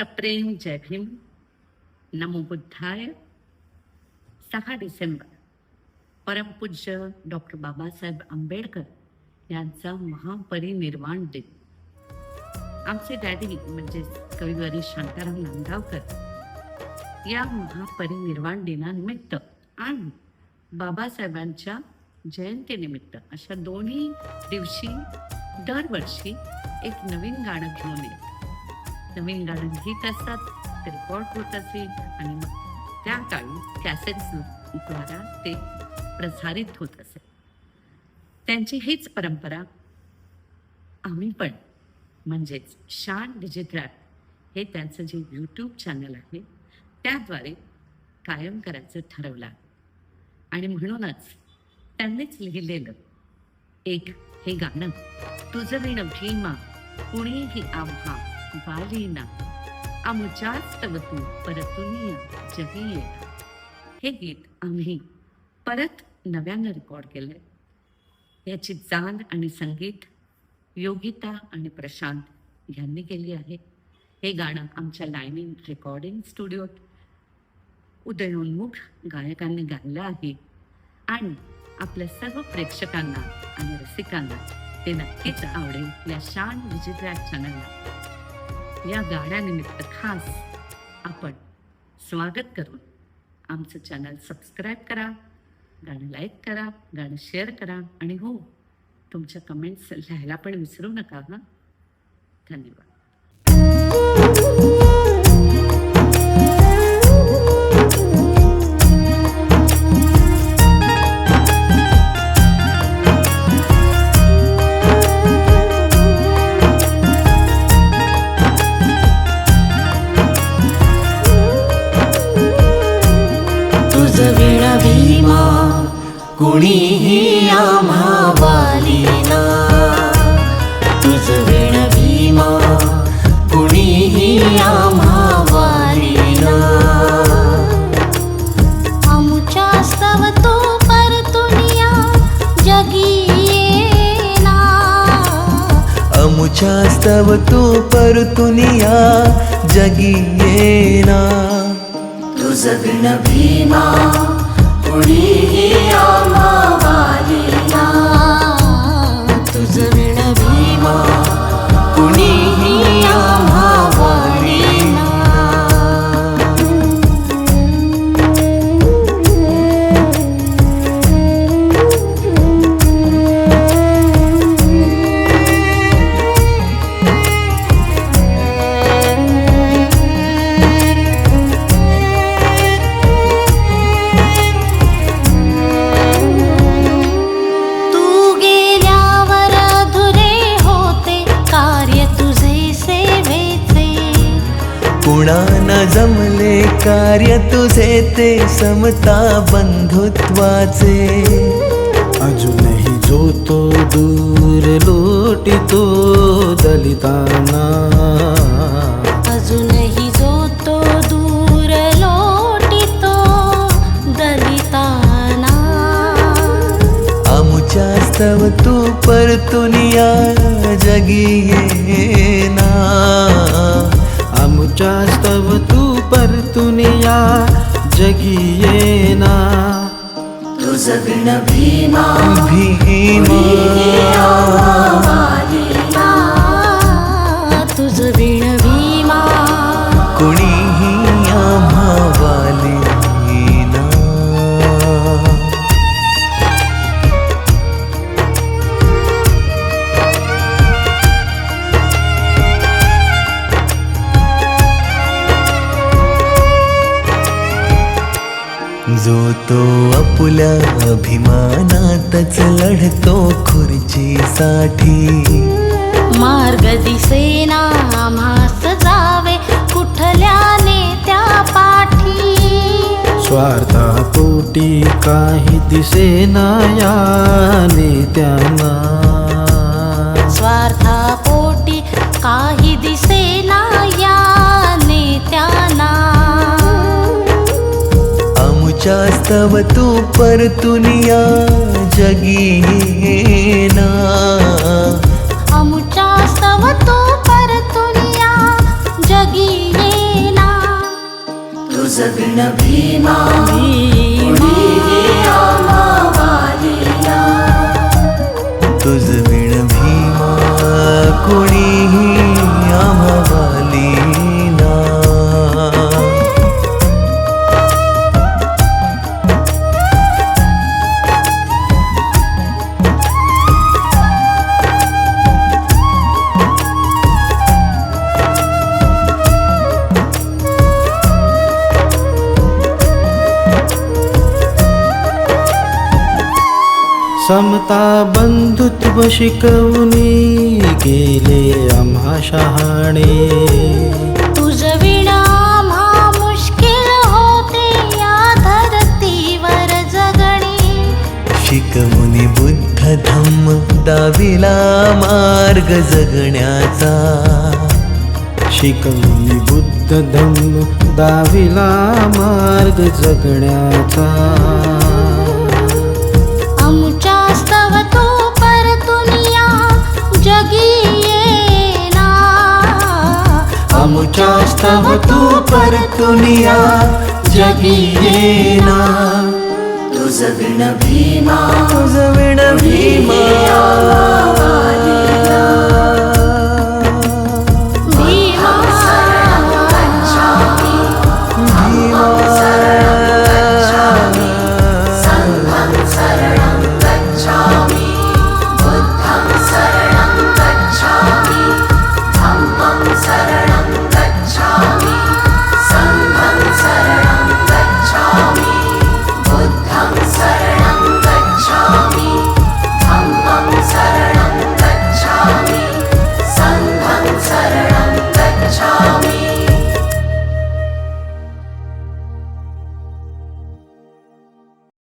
सप्रेम जय भीम नमो बुद्धाय सहा डिसेंबर परमपूज्य डॉक्टर बाबासाहेब आंबेडकर यांचा महापरिनिर्वाण दिन आमचे डॅडी म्हणजे कविवारी शांताराम नांदगावकर या महापरिनिर्वाण दिनानिमित्त आणि बाबासाहेबांच्या जयंतीनिमित्त अशा दोन्ही दिवशी दरवर्षी एक नवीन गाणं घेऊन येत नवीन गाणं गीत असतात ते रेकॉर्ड होत असे आणि मग त्या काळी कॅसेट्सद्वारा ते प्रसारित होत असे. त्यांची हीच परंपरा आम्ही पण म्हणजेच शान डिजिटॅप हे त्यांचं जे यूट्यूब चॅनल आहे त्याद्वारे कायम करायचं ठरवलं. आणि म्हणूनच त्यांनीच लिहिलेलं एक हे गाणं तुझं विण भीमा कुणीही आम्हा बालीना. आमच्याच तव परतुनिया जगी येणार हे गीत आम्ही परत नव्यानं रेकॉर्ड केलंय. याची जाण आणि संगीत योगिता आणि प्रशांत यांनी केली आहे. हे गाणं आमच्या लायनिंग रेकॉर्डिंग स्टुडिओत उदयोन्मुख गायकांनी गायलं आहे. आणि आपल्या सर्व प्रेक्षकांना आणि रसिकांना ते नक्कीच आवडेल या शान डिजिटल चॅनलला या गाण्यानिमित्त खास आपण स्वागत करून आमचं चॅनल सबस्क्राईब करा गाणं लाईक करा गाणं शेअर करा आणि हो तुमच्या कमेंट्स लिहायला पण विसरू नका हां? धन्यवाद. तुझ विण भीमा कुणीही आम्हा वालिना. तुझविण भीमा कुणीही आम्हा वालीना. आमुच्यास्तव तो परतुनिया जगी येना. अमुच्यास्तव तू परतुनिया जगी येना. भीमा कुणीही आम्हा वालीना कुणा न जमले कार्य तुझे ते समता बंधुत्वाचे. अजूनही जो तो दूर लोटितो दलितांना. अजूनही जो तो दूर लोटितो दलिताना. आमुच्यास्तव तू परतुनिया जगी येना आमुच्या स्तव तू परतुनिया जगी येना तुझ विण भीमा भीमा तो आपुल्या अभिमानातच लढतो खुर्चीसाठी. मार्ग दिसेना आम्हास जावे कुठल्या नेत्या पाठी. स्वार्थापोटी काही दिसेना या नेत्यांना. आमुच्यास्तव तू परतुनिया जगी येना अमुच्या स्तव तो परतुनिया जगी ये विण भीमा तुझ विण भीमा कोणीही आम्हावाली समता बंधुत्व शिकवणी गेले आम्हा शहाणे. तुझ विना आम्हा मुश्किल होते या धरतीवर जगणे. शिकवुनी बुद्ध धम्म दाविला मार्ग जगण्याचा. शिकवली बुद्ध धम्म दाविला मार्ग जगण्याचा. आमुच्या स्तव तू परतुनिया जगी येना तुझ विण भीमा तुझ विण भीमा.